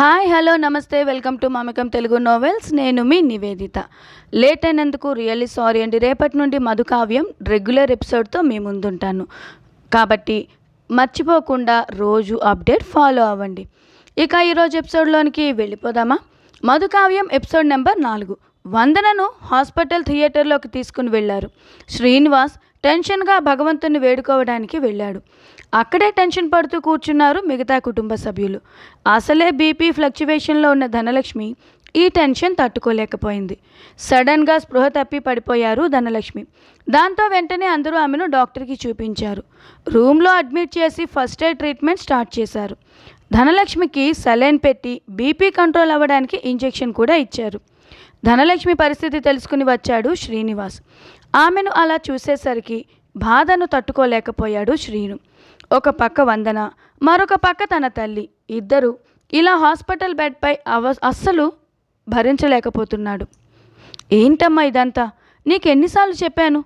Hi hello నమస్తే welcome to Mamakam Telugu novels నేను మీ నివేదిత. లేట్ అయినందుకు రియల్లీ సారీ అండి. రేపటి నుండి మధుకావ్యం రెగ్యులర్ ఎపిసోడ్తో మీ ముందుంటాను. కాబట్టి మర్చిపోకుండా రోజు అప్డేట్ ఫాలో అవ్వండి. ఇక ఈరోజు ఎపిసోడ్లోనికి వెళ్ళిపోదామా? మధుకావ్యం ఎపిసోడ్ నెంబర్ నాలుగు. వందనను హాస్పిటల్ థియేటర్లోకి తీసుకుని వెళ్ళారు. శ్రీనివాస్ టెన్షన్గా భగవంతుని వేడుకోవడానికి వెళ్ళాడు. అక్కడే టెన్షన్ పడుతూ కూర్చున్నారు మిగతా కుటుంబ సభ్యులు. అసలే బీపీ ఫ్లక్చువేషన్లో ఉన్న ధనలక్ష్మి ఈ టెన్షన్ తట్టుకోలేకపోయింది. సడన్గా స్పృహ తప్పి పడిపోయారు ధనలక్ష్మి. దాంతో వెంటనే అందరూ ఆమెను డాక్టర్కి చూపించారు. రూమ్లో అడ్మిట్ చేసి ఫస్ట్ ఎయిడ్ ట్రీట్మెంట్ స్టార్ట్ చేశారు. ధనలక్ష్మికి సలైన్ పెట్టి బీపీ కంట్రోల్ అవ్వడానికి ఇంజెక్షన్ కూడా ఇచ్చారు. ధనలక్ష్మి పరిస్థితి తెలుసుకుని వచ్చాడు శ్రీనివాస్. ఆమెను అలా చూసేసరికి బాధను తట్టుకోలేకపోయాడు శ్రీను. ఒక పక్క వందన మరొక పక్క తన తల్లి. ఇద్దరు ఇలా హాస్పిటల్ బెడ్పై అవ అస్సలు భరించలేకపోతున్నాడు. ఏంటమ్మా ఇదంతా? నీకెన్నిసార్లు చెప్పాను?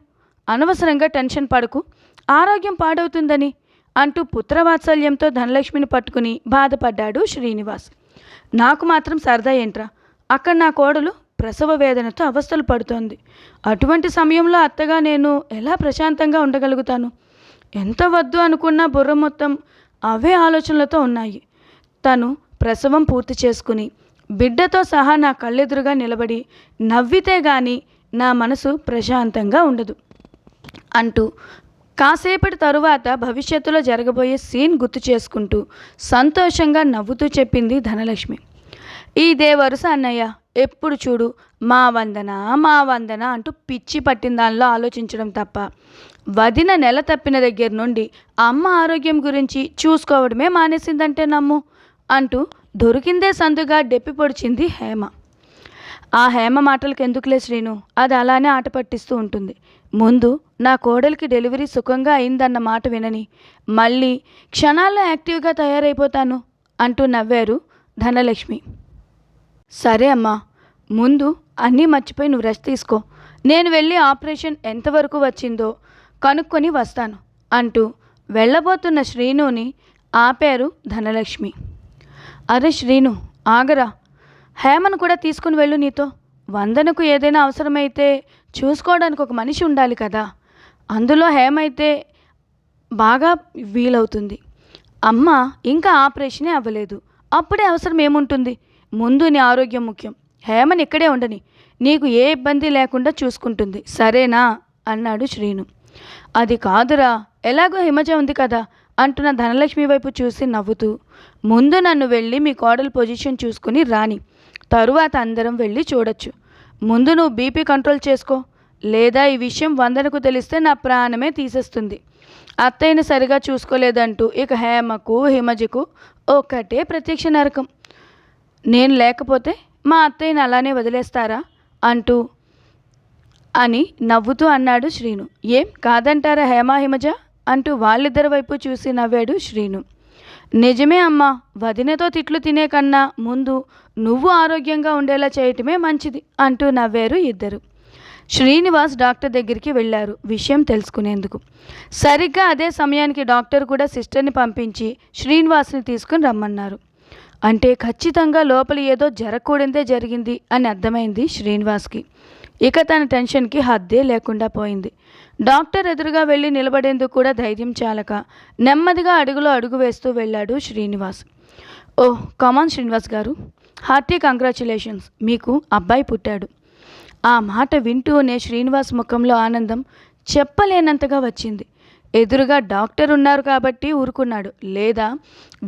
అనవసరంగా టెన్షన్ పడకు. ఆరోగ్యం పాడవుతుందని అంటూ పుత్రవాత్సల్యంతో ధనలక్ష్మిని పట్టుకుని బాధపడ్డాడు శ్రీనివాస్. నాకు మాత్రం సరదా ఏంట్రా? అక్కడ నా కోడలు ప్రసవ వేదనతో అవస్థలు పడుతోంది. అటువంటి సమయంలో అత్తగా నేను ఎలా ప్రశాంతంగా ఉండగలుగుతాను? ఎంత వద్దు అనుకున్నా బుర్ర మొత్తం అవే ఆలోచనలతో ఉన్నాయి. తను ప్రసవం పూర్తి చేసుకుని బిడ్డతో సహా నా కళ్ళెదురుగా నిలబడి నవ్వితే గాని నా మనసు ప్రశాంతంగా ఉండదు అంటూ కాసేపటి తరువాత భవిష్యత్తులో జరగబోయే సీన్ గుర్తు చేసుకుంటూ సంతోషంగా నవ్వుతూ చెప్పింది ధనలక్ష్మి. ఇదే వరుస అన్నయ్య ఎప్పుడు చూడు మా వందన మా వందన అంటూ పిచ్చి పట్టిన దానిలో ఆలోచించడం తప్ప. వదిన నెల తప్పిన దగ్గర నుండి అమ్మ ఆరోగ్యం గురించి చూసుకోవడమే మానేసిందంటే నమ్ము అంటూ దొరికిందే సందుగా డెప్పి పొడిచింది హేమ. ఆ హేమ మాటలకు ఎందుకులే శ్రీను? అది అలానే ఆట పట్టిస్తూ ఉంటుంది. ముందు నా కోడలికి డెలివరీ సుఖంగా అయిందన్న మాట వినని. మళ్ళీ క్షణాల్లో యాక్టివ్గా తయారైపోతాను అంటూ నవ్వారు ధనలక్ష్మి. సరే అమ్మా ముందు అన్నీ మర్చిపోయి నువ్వు రెస్ట్ తీసుకో. నేను వెళ్ళి ఆపరేషన్ ఎంతవరకు వచ్చిందో కనుక్కొని వస్తాను అంటూ వెళ్ళబోతున్న శ్రీనుని ఆపారు ధనలక్ష్మి. అరే శ్రీను ఆగరా. హేమను కూడా తీసుకుని వెళ్ళు నీతో. వందనకు ఏదైనా అవసరమైతే చూసుకోవడానికి ఒక మనిషి ఉండాలి కదా. అందులో హేమ అయితే బాగా వీలవుతుంది. అమ్మ ఇంకా ఆపరేషనే అవ్వలేదు. అప్పుడే అవసరం ఏముంటుంది? ముందు నీ ఆరోగ్యం ముఖ్యం. హేమని ఇక్కడే ఉండని. నీకు ఏ ఇబ్బంది లేకుండా చూసుకుంటుంది. సరేనా? అన్నాడు శ్రీను. అది కాదురా. ఎలాగో హిమజ ఉంది కదా అంటున్న ధనలక్ష్మి వైపు చూసి నవ్వుతూ. ముందు నన్ను వెళ్ళి మీ కోడలు పొజిషన్ చూసుకుని రాని. తరువాత అందరం వెళ్ళి చూడొచ్చు. ముందు నువ్వు బీపీ కంట్రోల్ చేసుకో. లేదా ఈ విషయం వందనకు తెలిస్తే నా ప్రాణమే తీసేస్తుంది. అత్తయ్యను సరిగా చూసుకోలేదంటూ ఇక హేమకు హిమజకు ఒకటే ప్రత్యక్ష నరకం. నేను లేకపోతే మా అత్తయ్యని అలానే వదిలేస్తారా? అంటూ అని నవ్వుతూ అన్నాడు శ్రీను. ఏం కాదంటారా హేమా హిమజ? అంటూ వాళ్ళిద్దరి వైపు చూసి నవ్వాడు శ్రీను. నిజమే అమ్మా వదినతో తిట్లు తినే కన్నా ముందు నువ్వు ఆరోగ్యంగా ఉండేలా చేయటమే మంచిది అంటూ నవ్వారు ఇద్దరు. శ్రీనివాస్ డాక్టర్ దగ్గరికి వెళ్ళారు విషయం తెలుసుకునేందుకు. సరిగ్గా అదే సమయానికి డాక్టర్ కూడా సిస్టర్ని పంపించి శ్రీనివాస్ని తీసుకుని రమ్మన్నారు. అంటే ఖచ్చితంగా లోపల ఏదో జరగకూడదే జరిగింది అని అర్థమైంది శ్రీనివాస్కి. ఇక తన టెన్షన్కి హద్దే లేకుండా పోయింది. డాక్టర్ ఎదురుగా వెళ్ళి నిలబడేందుకు కూడా ధైర్యం చాలక నెమ్మదిగా అడుగులో అడుగు వేస్తూ వెళ్ళాడు శ్రీనివాస్. ఓ come on Srinivas garu. Hearty congratulations. మీకు అబ్బాయి పుట్టాడు. ఆ మాట వింటూనే శ్రీనివాస్ ముఖంలో ఆనందం చెప్పలేనంతగా వచ్చింది. ఎదురుగా డాక్టర్ ఉన్నారు కాబట్టి ఊరుకున్నాడు. లేదా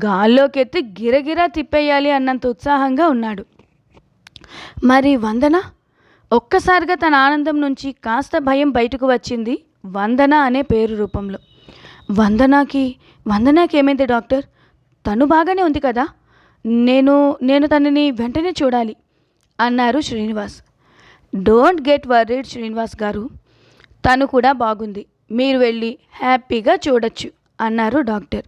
గాల్లోకెత్తి గిరగిరా తిప్పేయాలి అన్నంత ఉత్సాహంగా ఉన్నాడు. మరి వందన? ఒక్కసారిగా తన ఆనందం నుంచి కాస్త భయం బయటకు వచ్చింది వందన అనే పేరు రూపంలో. వందనాకి వందనాకి ఏమైంది డాక్టర్? తను బాగానే ఉంది కదా? నేను నేను తనని వెంటనే చూడాలి అన్నారు Srinivas. Don't get worried Srinivas garu. తను కూడా బాగుంది. మీరు వెళ్ళి హ్యాపీగా చూడొచ్చు అన్నారు డాక్టర్.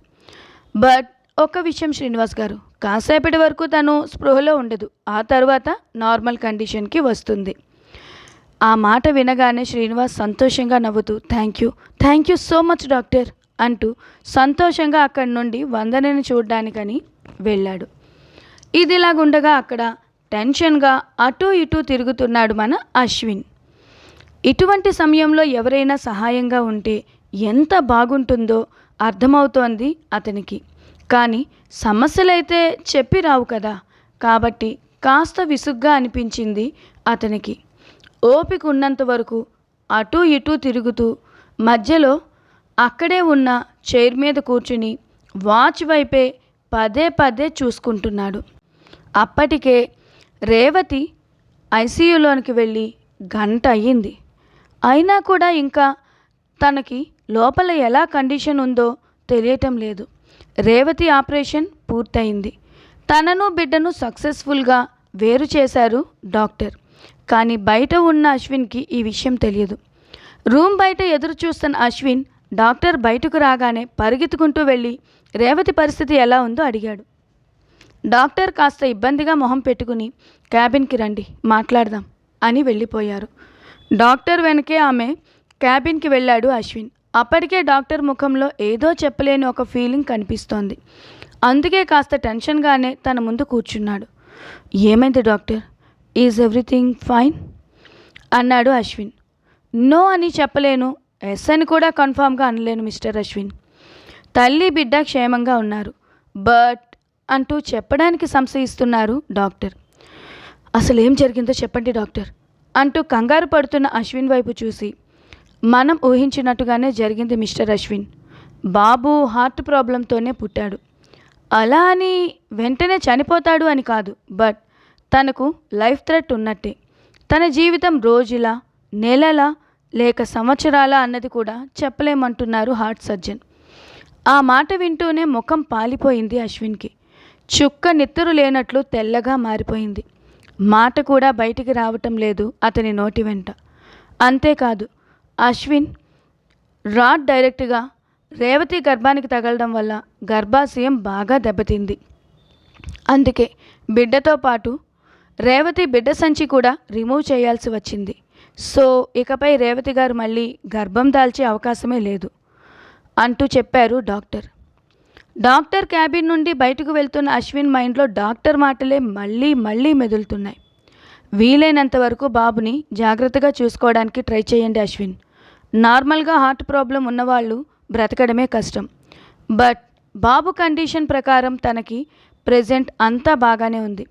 బట్ ఒక విషయం శ్రీనివాస్ గారు కాసేపటి వరకు తను స్పృహలో ఉండదు ఆ తర్వాత నార్మల్ కండిషన్కి వస్తుంది. ఆ మాట వినగానే శ్రీనివాస్ సంతోషంగా నవ్వుతూ thank you thank you so much doctor అంటూ సంతోషంగా అక్కడి నుండి వందనని చూడడానికని వెళ్ళాడు. ఇదిలాగుండగా అక్కడ టెన్షన్గా అటూ ఇటూ తిరుగుతున్నాడు మన అశ్విన్. ఇటువంటి సమయంలో ఎవరైనా సహాయంగా ఉంటే ఎంత బాగుంటుందో అర్థమవుతోంది అతనికి. కానీ సమస్యలైతే చెప్పి రావు కదా. కాబట్టి కాస్త విసుగ్గా అనిపించింది అతనికి. ఓపిక ఉన్నంత వరకు అటూ ఇటూ తిరుగుతూ మధ్యలో అక్కడే ఉన్న చైర్ మీద కూర్చుని వాచ్ వైపే పదే పదే చూసుకుంటున్నాడు. అప్పటికే రేవతి ఐసీయూలోనికి వెళ్ళి గంట అయ్యింది. అయినా కూడా ఇంకా తనకి లోపల ఎలా కండిషన్ ఉందో తెలియటం లేదు. రేవతి ఆపరేషన్ పూర్తయింది. తనను బిడ్డను సక్సెస్ఫుల్గా వేరు చేశారు డాక్టర్. కానీ బయట ఉన్న అశ్విన్కి ఈ విషయం తెలియదు. రూమ్ బయట ఎదురు చూస్తున్న అశ్విన్ డాక్టర్ బయటకు రాగానే పరిగెత్తుకుంటూ వెళ్ళి రేవతి పరిస్థితి ఎలా ఉందో అడిగాడు. డాక్టర్ కాస్త ఇబ్బందిగా మొహం పెట్టుకుని క్యాబిన్కి రండి మాట్లాడదాం అని వెళ్ళిపోయారు. డాక్టర్ వెనకే ఆమె క్యాబిన్కి వెళ్ళాడు అశ్విన్. అప్పటికే డాక్టర్ ముఖంలో ఏదో చెప్పలేని ఒక ఫీలింగ్ కనిపిస్తోంది. అందుకే కాస్త టెన్షన్గానే తన ముందు కూర్చున్నాడు. ఏమైంది డాక్టర్? ఈజ్ ఎవ్రీథింగ్ ఫైన్ అన్నాడు అశ్విన్. నో అని చెప్పలేను. ఎస్ అని కూడా కన్ఫామ్గా అనలేను మిస్టర్ అశ్విన్. తల్లి బిడ్డ క్షేమంగా ఉన్నారు. బట్ అంటూ చెప్పడానికి సంశయిస్తున్నారు డాక్టర్. అసలు ఏం జరిగిందో చెప్పండి డాక్టర్. అంటూ కంగారు పడుతున్న అశ్విన్ వైపు చూసి మనం ఊహించినట్టుగానే జరిగింది మిస్టర్ అశ్విన్. బాబు హార్ట్ ప్రాబ్లంతోనే పుట్టాడు. అలా అని వెంటనే చనిపోతాడు అని కాదు బట్ తనకు లైఫ్ థ్రెట్ ఉన్నట్టే. తన జీవితం రోజుల నెలలా లేక సంవత్సరాల అన్నది కూడా చెప్పలేమంటున్నారు హార్ట్ సర్జన్. ఆ మాట వింటూనే ముఖం పాలిపోయింది అశ్విన్కి. చుక్క నిత్తరు లేనట్లు తెల్లగా మారిపోయింది. మాట కూడా బయటికి రావటం లేదు అతని నోటి వెంట. అంతేకాదు అశ్విన్ రాడ్ డైరెక్ట్గా రేవతి గర్భానికి తగలడం వల్ల గర్భాశయం బాగా దెబ్బతింది. అందుకే బిడ్డతో పాటు రేవతి బిడ్డ సంచి కూడా రిమూవ్ చేయాల్సి వచ్చింది. సో ఇకపై రేవతి గారు మళ్ళీ గర్భం దాల్చే అవకాశమే లేదు అంటూ చెప్పారు డాక్టర్. డాక్టర్ క్యాబిన్ నుండి బయటకు వెళ్తున్న అశ్విన్ మైండ్లో డాక్టర్ మాటలే మళ్ళీ మళ్ళీ మెదులుతున్నాయి. వీలైనంత వరకు బాబుని జాగ్రత్తగా చూసుకోవడానికి ట్రై చేయండి అశ్విన్. నార్మల్గా హార్ట్ ప్రాబ్లం ఉన్నవాళ్ళు బ్రతకడమే కష్టం. బట్ బాబు కండిషన్ ప్రకారం తనకి ప్రెజెంట్ అంతా బాగానే ఉంది.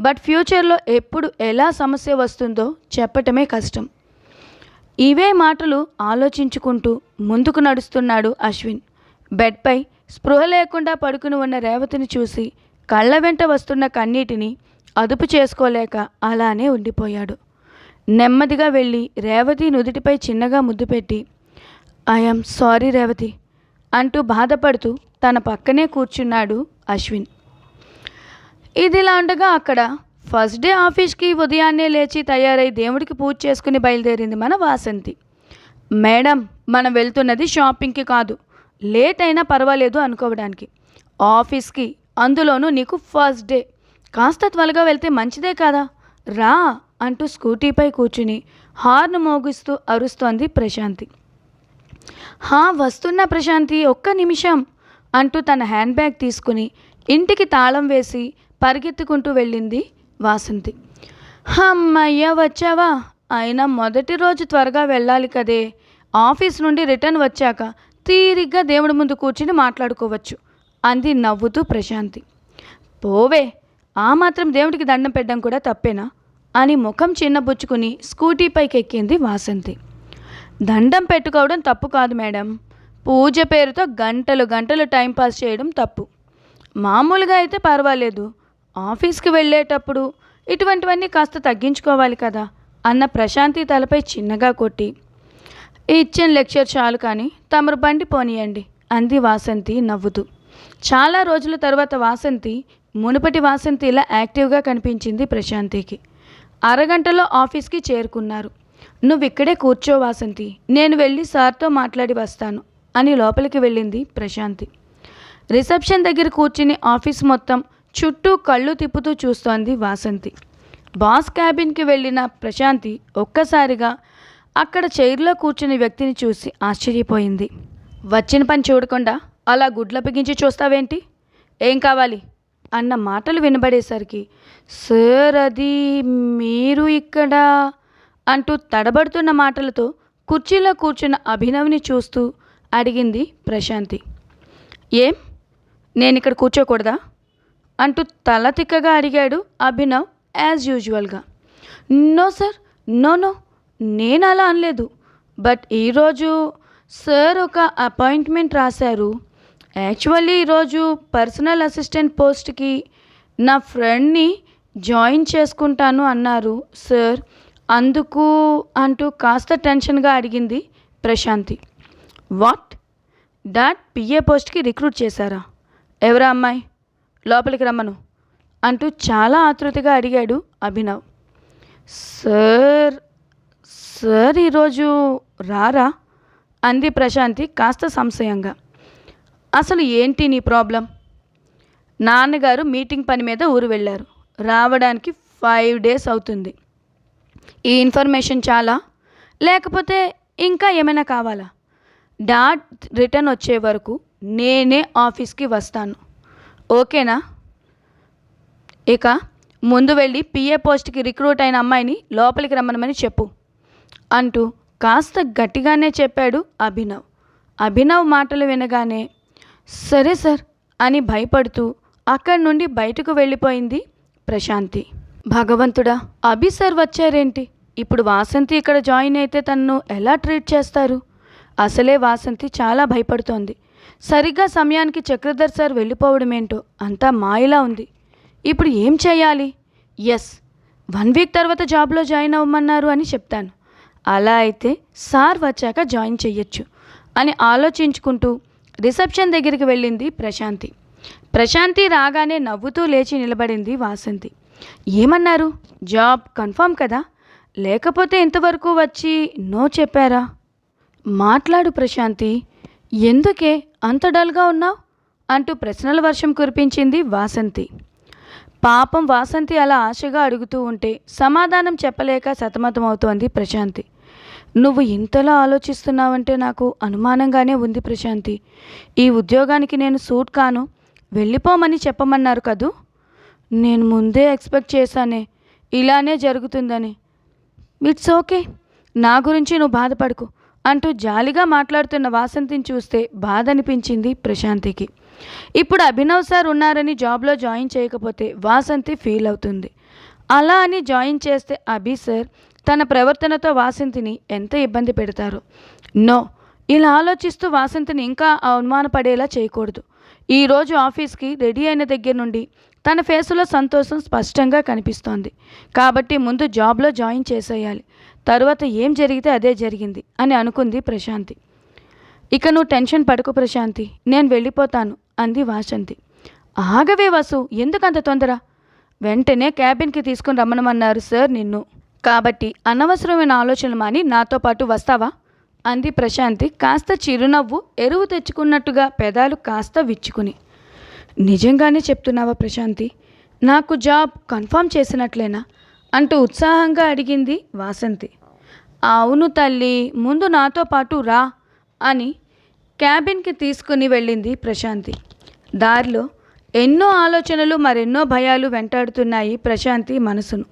బట్ ఫ్యూచర్లో ఎప్పుడు ఎలా సమస్య వస్తుందో చెప్పటమే కష్టం. ఇవే మాటలు ఆలోచించుకుంటూ ముందుకు నడుస్తున్నాడు అశ్విన్. బెడ్పై స్పృహ లేకుండా పడుకుని ఉన్న రేవతిని చూసి కళ్ళ వెంట వస్తున్న కన్నీటిని అదుపు చేసుకోలేక అలానే ఉండిపోయాడు. నెమ్మదిగా వెళ్ళి రేవతి నుదుటిపై చిన్నగా ముద్దు పెట్టి ఐఎమ్ సారీ రేవతి అంటూ బాధపడుతూ తన పక్కనే కూర్చున్నాడు అశ్విన్. ఇదిలా ఉండగా అక్కడ ఫస్ట్ డే ఆఫీస్కి ఉదయాన్నే లేచి తయారై దేవుడికి పూజ చేసుకుని బయలుదేరింది మన వాసంతి. మేడం మనం వెళ్తున్నది షాపింగ్కి కాదు. లేట్ అయినా పర్వాలేదు అనుకోవడానికి. ఆఫీస్కి అందులోనూ నీకు ఫస్ట్ డే. కాస్త త్వరగా వెళ్తే మంచిదే కదా? రా అంటూ స్కూటీపై కూర్చుని హార్న్ మోగిస్తూ అరుస్తోంది ప్రశాంతి. హా వస్తున్న ప్రశాంతి ఒక్క నిమిషం అంటూ తన హ్యాండ్ బ్యాగ్ తీసుకుని ఇంటికి తాళం వేసి పరిగెత్తుకుంటూ వెళ్ళింది వాసంతి. అమ్మయ్య వచ్చావా? అయినా మొదటి రోజు త్వరగా వెళ్ళాలి కదే. ఆఫీస్ నుండి రిటర్న్ వచ్చాక తీరిగ్గా దేవుడి ముందు కూర్చుని మాట్లాడుకోవచ్చు. అంది నవ్వుతూ ప్రశాంతి. పోవే ఆ మాత్రం దేవుడికి దండం పెట్టడం కూడా తప్పేనా? అని ముఖం చిన్నబుచ్చుకుని స్కూటీపైకి ఎక్కింది వాసంతి. దండం పెట్టుకోవడం తప్పు కాదు మేడం. పూజ పేరుతో గంటలు గంటలు టైంపాస్ చేయడం తప్పు. మామూలుగా అయితే పర్వాలేదు. ఆఫీస్కి వెళ్ళేటప్పుడు ఇటువంటివన్నీ కాస్త తగ్గించుకోవాలి కదా అన్న ప్రశాంతి తలపై చిన్నగా కొట్టి ఇచ్చిన లెక్చర్ చాలు కానీ తమరు బండి పోనీయండి. అంది వాసంతి నవ్వుతూ. చాలా రోజుల తర్వాత వాసంతి మునుపటి వాసంతి ఇలా యాక్టివ్గా కనిపించింది ప్రశాంతికి. అరగంటలో ఆఫీస్కి చేరుకున్నారు. నువ్వు ఇక్కడే కూర్చో వాసంతి నేను వెళ్ళి సార్తో మాట్లాడి వస్తాను అని లోపలికి వెళ్ళింది ప్రశాంతి. రిసెప్షన్ దగ్గర కూర్చుని ఆఫీస్ మొత్తం చుట్టూ కళ్ళు తిప్పుతూ చూస్తోంది వాసంతి. బాస్ క్యాబిన్కి వెళ్ళిన ప్రశాంతి ఒక్కసారిగా అక్కడ చైర్లో కూర్చుని వ్యక్తిని చూసి ఆశ్చర్యపోయింది. వచ్చిన పని చూడకుండా అలా గుడ్ల పిగించి చూస్తావేంటి? ఏం కావాలి? అన్న మాటలు వినబడేసరికి సార్ అది మీరు ఇక్కడ అంటూ తడబడుతున్న మాటలతో కుర్చీలో కూర్చున్న అభినవ్ని చూస్తూ అడిగింది ప్రశాంతి. ఏం? నేను ఇక్కడ కూర్చోకూడదా? అంటూ తల తిక్కగా అడిగాడు అభినవ్ యాజ్ యూజువల్గా. No sir no no. నేను అలా అనలేదు. బట్ ఈరోజు సార్ ఒక అపాయింట్మెంట్ రాశారు. యాక్చువల్లీ ఈరోజు పర్సనల్ అసిస్టెంట్ పోస్ట్కి నా ఫ్రెండ్ని జాయిన్ చేసుకుంటాను అన్నారు సార్. అందుకు అంటూ కాస్త టెన్షన్గా అడిగింది ప్రశాంతి. వాట్? డాట్ పిఏ పోస్ట్కి రిక్రూట్ చేశారా? ఎవరా అమ్మాయి? లోపలికి రమ్మను అంటూ చాలా ఆతృతగా అడిగాడు అభినవ్. సార్ సార్ ఈరోజు రారా? అంది ప్రశాంతి కాస్త సంశయంగా. అసలు ఏంటి నీ ప్రాబ్లం? నాన్నగారు మీటింగ్ పని మీద ఊరు వెళ్ళారు. రావడానికి ఫైవ్ డేస్ అవుతుంది. ఈ ఇన్ఫర్మేషన్ చాలా? లేకపోతే ఇంకా ఏమైనా కావాలా? డాట్ రిటర్న్ వచ్చే వరకు నేనే ఆఫీస్కి వస్తాను. ఓకేనా? ఇక ముందు వెళ్ళి పిఏ పోస్ట్కి రిక్రూట్ అయిన అమ్మాయిని లోపలికి రమ్మనమని చెప్పు. అంటూ కాస్త గట్టిగానే చెప్పాడు అభినవ్. అభినవ్ మాటలు వినగానే సరే సార్ అని భయపడుతూ అక్కడి నుండి బయటకు వెళ్ళిపోయింది ప్రశాంతి. భగవంతుడా అభి సార్ వచ్చారేంటి? ఇప్పుడు వాసంతి ఇక్కడ జాయిన్ అయితే తనను ఎలా ట్రీట్ చేస్తారు? అసలే వాసంతి చాలా భయపడుతోంది. సరిగ్గా సమయానికి చక్రధర్ సార్ వెళ్ళిపోవడం ఏంటో అంతా మాయలా ఉంది. ఇప్పుడు ఏం చేయాలి? ఎస్ వన్ వీక్ తర్వాత జాబ్లో జాయిన్ అవ్వమన్నారు అని చెప్తాను. అలా అయితే సార్ వచ్చాక జాయిన్ చేయొచ్చు అని ఆలోచించుకుంటూ రిసెప్షన్ దగ్గరికి వెళ్ళింది ప్రశాంతి. ప్రశాంతి రాగానే నవ్వుతూ లేచి నిలబడింది వాసంతి. ఏమన్నారు? జాబ్ కన్ఫర్మ్ కదా? లేకపోతే ఇంతవరకు వచ్చి నో చెప్పారా? మాట్లాడు ప్రశాంతి. ఎందుకే? అంత డల్గా ఉన్నావు? అంటూ ప్రశ్నల వర్షం కురిపించింది వాసంతి. పాపం వాసంతి అలా ఆశగా అడుగుతూ ఉంటే సమాధానం చెప్పలేక సతమతమవుతోంది ప్రశాంతి. నువ్వు ఇంతలా ఆలోచిస్తున్నావంటే నాకు అనుమానంగానే ఉంది ప్రశాంతి. ఈ ఉద్యోగానికి నేను సూట్ కాను. వెళ్ళిపోమని చెప్పమన్నారు కదూ? నేను ముందే ఎక్స్పెక్ట్ చేశానే. ఇలానే జరుగుతుందని. It's okay. నా గురించి నువ్వు బాధపడకు. అంటూ జాలిగా మాట్లాడుతున్న వాసంతిని చూస్తే బాధ అనిపించింది ప్రశాంతికి. ఇప్పుడు అభినవ్ సార్ ఉన్నారని జాబ్లో జాయిన్ చేయకపోతే వాసంతి ఫీల్ అవుతుంది. అలా అని జాయిన్ చేస్తే అభి సార్ తన ప్రవర్తనతో వాసంతిని ఎంత ఇబ్బంది పెడతారు? నో. ఇలా ఆలోచిస్తూ వాసంతిని ఇంకా అవమానపడేలా చేయకూడదు. ఈరోజు ఆఫీస్కి రెడీ అయిన దగ్గర నుండి తన ఫేసులో సంతోషం స్పష్టంగా కనిపిస్తోంది. కాబట్టి ముందు జాబ్లో జాయిన్ చేసేయాలి. తరువాత ఏం జరిగితే అదే జరిగింది అని అనుకుంది ప్రశాంతి. ఇక నువ్వు టెన్షన్ పడకు ప్రశాంతి. నేను వెళ్ళిపోతాను అంది వాసంతి. ఆగవే వసు. ఎందుకంత తొందర? వెంటనే క్యాబిన్కి తీసుకుని రమ్మనమన్నారు సార్ నిన్ను. కాబట్టి అనవసరమైన ఆలోచనలు మాని నాతో పాటు వస్తావా? అంది ప్రశాంతి కాస్త చిరునవ్వు ఎరువు తెచ్చుకున్నట్టుగా పెదాలు కాస్త విచ్చుకుని. నిజంగానే చెప్తున్నావా ప్రశాంతి? నాకు జాబ్ కన్ఫర్మ్ చేసినట్లేనా? అంటూ ఉత్సాహంగా అడిగింది వాసంతి. అవును తల్లి ముందు నాతో పాటు రా అని క్యాబిన్కి తీసుకుని వెళ్ళింది ప్రశాంతి. దారిలో ఎన్నో ఆలోచనలు మరెన్నో భయాలు వెంటాడుతున్నాయి ప్రశాంతి మనసును.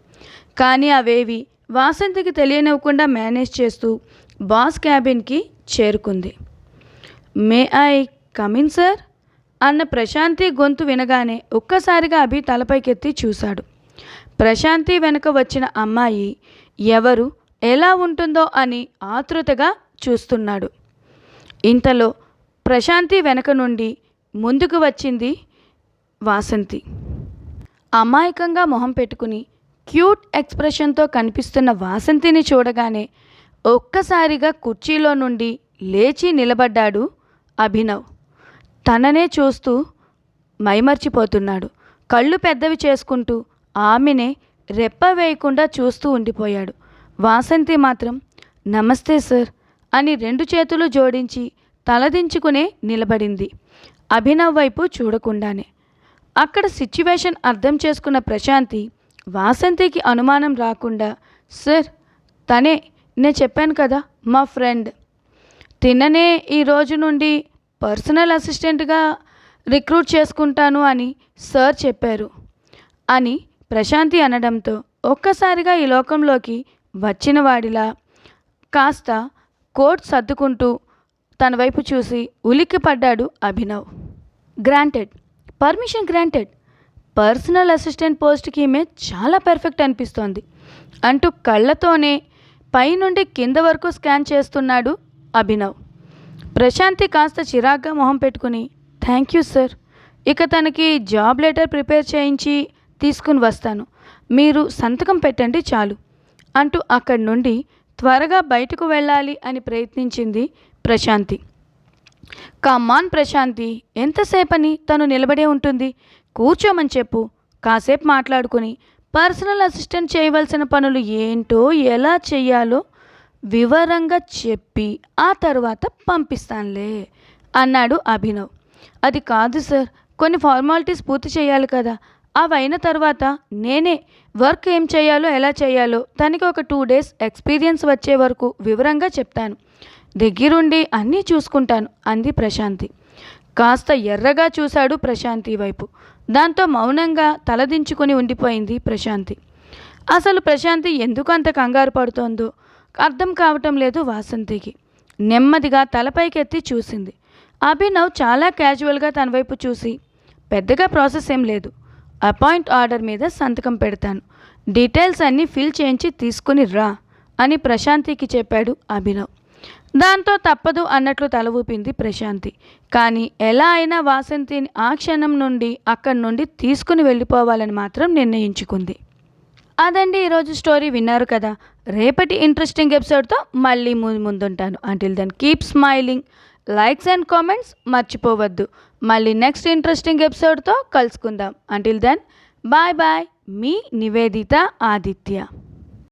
కానీ అవేవి వాసంతికి తెలియనివ్వకుండా మేనేజ్ చేస్తూ బాస్ క్యాబిన్కి చేరుకుంది. May I come in sir? అన్న ప్రశాంతి గొంతు వినగానే ఒక్కసారిగా అభి తలపైకెత్తి చూశాడు. ప్రశాంతి వెనుక వచ్చిన అమ్మాయి ఎవరు ఎలా ఉంటుందో అని ఆతృతగా చూస్తున్నాడు. ఇంతలో ప్రశాంతి వెనక నుండి ముందుకు వచ్చింది వాసంతి. అమాయకంగా మొహం పెట్టుకుని క్యూట్ ఎక్స్ప్రెషన్తో కనిపిస్తున్న వాసంతిని చూడగానే ఒక్కసారిగా కుర్చీలో నుండి లేచి నిలబడ్డాడు అభినవ్. తననే చూస్తూ మైమర్చిపోతున్నాడు. కళ్ళు పెద్దవి చేసుకుంటూ ఆమెనే రెప్ప వేయకుండా చూస్తూ ఉండిపోయాడు. వాసంతి మాత్రం నమస్తే సార్ అని రెండు చేతులు జోడించి తలదించుకునే నిలబడింది అభినవ్ వైపు చూడకుండానే. అక్కడ సిచ్యువేషన్ అర్థం చేసుకున్న ప్రశాంతి వాసంతికి అనుమానం రాకుండా సార్ తనే నేను చెప్పాను కదా మా ఫ్రెండ్. తిననే ఈ రోజు నుండి పర్సనల్ అసిస్టెంట్గా రిక్రూట్ చేసుకుంటాను అని సార్ చెప్పారు అని ప్రశాంతి అనడంతో ఒక్కసారిగా ఈ లోకంలోకి వచ్చిన వాడిలా కాస్త కోట్ సర్దుకుంటూ తన వైపు చూసి ఉలిక్కి పడ్డాడు Abhinav. Granted. Permission granted. Personal assistant పోస్ట్కి ఈమె చాలా పర్ఫెక్ట్ అనిపిస్తోంది. అంటూ కళ్ళతోనే పైనుండి కింద వరకు స్కాన్ చేస్తున్నాడు అభినవ్. ప్రశాంతి కాస్త చిరాగ్గా మొహం పెట్టుకుని థ్యాంక్ యూ సార్. ఇక తనకి జాబ్ లెటర్ ప్రిపేర్ చేయించి తీసుకుని వస్తాను. మీరు సంతకం పెట్టండి చాలు అంటూ అక్కడి నుండి త్వరగా బయటకు వెళ్ళాలి అని ప్రయత్నించింది ప్రశాంతి. కమాన్ ప్రశాంతి. ఎంతసేపని తను నిలబడే ఉంటుంది? కూర్చోమని చెప్పు. కాసేపు మాట్లాడుకుని పర్సనల్ అసిస్టెంట్ చేయవలసిన పనులు ఏంటో ఎలా చేయాలో వివరంగా చెప్పి ఆ తర్వాత పంపిస్తానులే అన్నాడు అభినవ్. అది కాదు సార్ కొన్ని ఫార్మాలిటీస్ పూర్తి చేయాలి కదా. అవి అయిన తర్వాత నేనే వర్క్ ఏం చేయాలో ఎలా చేయాలో తనకి ఒక టూ డేస్ ఎక్స్పీరియన్స్ వచ్చే వరకు వివరంగా చెప్తాను. దగ్గరుండి అన్నీ చూసుకుంటాను అంది ప్రశాంతి. కాస్త ఎర్రగా చూశాడు ప్రశాంతి వైపు. దాంతో మౌనంగా తలదించుకుని ఉండిపోయింది ప్రశాంతి. అసలు ప్రశాంతి ఎందుకు అంత కంగారు పడుతోందో అర్థం కావటం లేదు వాసంతికి. నెమ్మదిగా తలపైకెత్తి చూసింది. అభినవ్ చాలా క్యాజువల్గా తన వైపు చూసి పెద్దగా ప్రాసెస్ ఏం లేదు. అపాయింట్ ఆర్డర్ మీద సంతకం పెడతాను. డీటెయిల్స్ అన్నీ ఫిల్ చేయించి తీసుకుని రా అని ప్రశాంతికి చెప్పాడు అభినవ్. దాంతో తప్పదు అన్నట్లు తల ఊపింది ప్రశాంతి. కానీ ఎలా అయినా వాసంతిని ఆ క్షణం నుండి అక్కడి నుండి తీసుకుని వెళ్ళిపోవాలని మాత్రం నిర్ణయించుకుంది. అదండి ఈరోజు స్టోరీ విన్నారు కదా. రేపటి ఇంట్రెస్టింగ్ ఎపిసోడ్తో మళ్ళీ ముందుంటాను. Until then keep smiling likes and comments మర్చిపోవద్దు. మళ్ళీ నెక్స్ట్ ఇంట్రెస్టింగ్ ఎపిసోడ్తో కలుసుకుందాం. అంటిల్ దెన్ బాయ్ బాయ్ మీ నివేదిత ఆదిత్య.